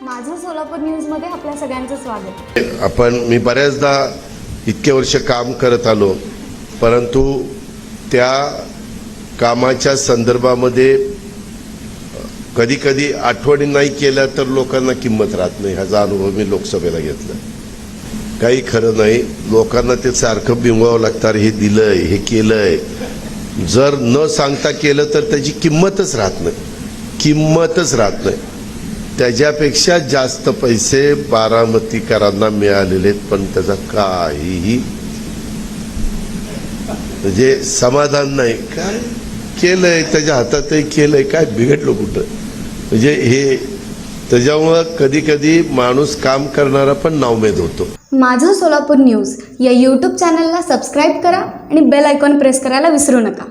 सोलापूर न्यूजमध्ये आपल्या सगळ्यांचं स्वागत. आपण मी बऱ्याचदा इतके वर्ष काम करत आलो परंतु त्या कामाच्या संदर्भामध्ये कधी कधी आठवणी नाही केल्या तर लोकांना किंमत राहत नाही. ह्याचा अनुभव मी लोकसभेला घेतला. काही खरं नाही लोकांना ते सारखं बिंबवावं लागतं हे दिलंय हे केलंय. जर न सांगता केलं तर त्याची किंमतच राहत नाही. किंमतच राहत नाही. त्याच्यापेक्षा जास्त पैसे बारामतीकरांना मिळालेले आहेत पण त्याचा काहीही म्हणजे समाधान नाही. काय केलंय? त्याच्या हातातही केलंय. काय बिघडलं कुठं? म्हणजे हे त्याच्यामुळं कधी कधी माणूस काम करणारा पण नावमेद होतो. माझं सोलापूर न्यूज या यूट्यूब चॅनलला सबस्क्राईब करा आणि बेल आयकॉन प्रेस करायला विसरू नका.